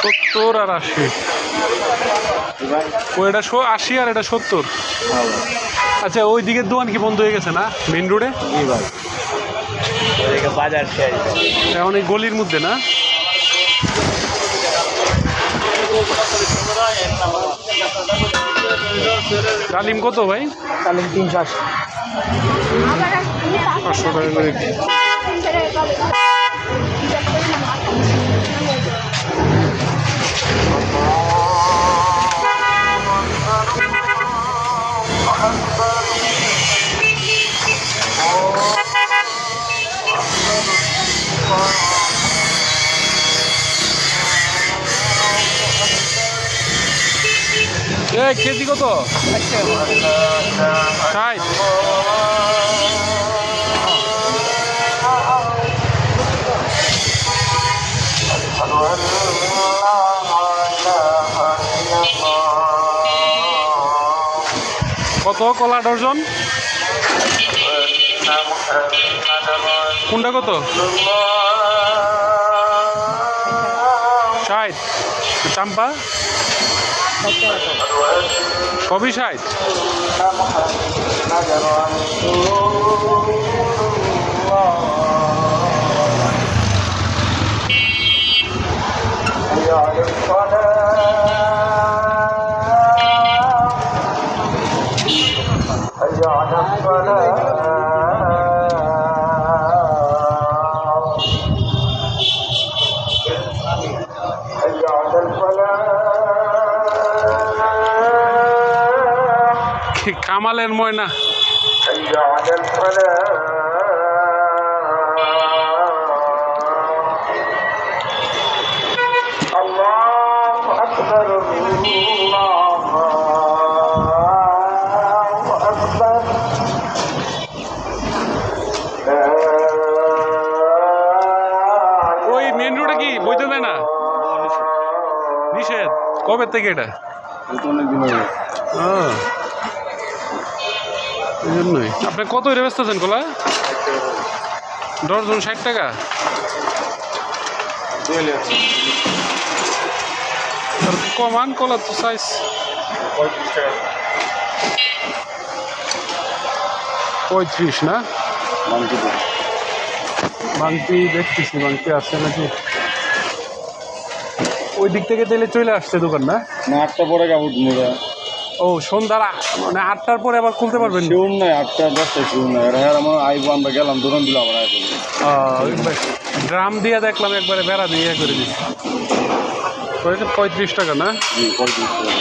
সত্তর আর আশি। ও এটা আশি আর এটা সত্তর? আচ্ছা ওই দিকের দোকান কি বন্ধ হয়ে গেছে না? মেন রোডে বাজার এখন এই গলির মধ্যে না? ডালিম কত ভাই? তাহলে তিনশো আশি। পাঁচশো টাকা করে। কেজি কত ষাট কত? কলা ডর্জন কোনটা কত? ষাট। চাম্পা? কবি ষাট। ঠিক কামালের ময়না। ওই মেন রোডে কি? বইতে দেয় না? নিষেধ। কবে থেকে এটা? হ্যাঁ এই জন্যই আপনি কত এটা ব্যস্ত আছেন কলা ডর্জন ষাট টাকা? কমান কলা তো সাইজ পঁয়ত্রিশ না? বাংতি দেখতেছি বাংতি আছে নাকি? ওই দিক থেকে তেলে চলে আসছে দোকান না? না আটটা পরে কাপড় নেবে ও সন্ধ্যার মানে আটটার পরে আবার খুলতে পারবেন? শিউন নাই আটটা দশটা শিউন নাই। হ্যাঁ আমার আইবো আমরা গেলাম দুজন দিলাম আমার আইবো। ড্রাম দিয়ে দেখলাম একবারে বেড়া দিয়ে ইয়ে করে দিচ্ছি পঁয়ত্রিশ টাকা না? পঁয়ত্রিশ টাকা।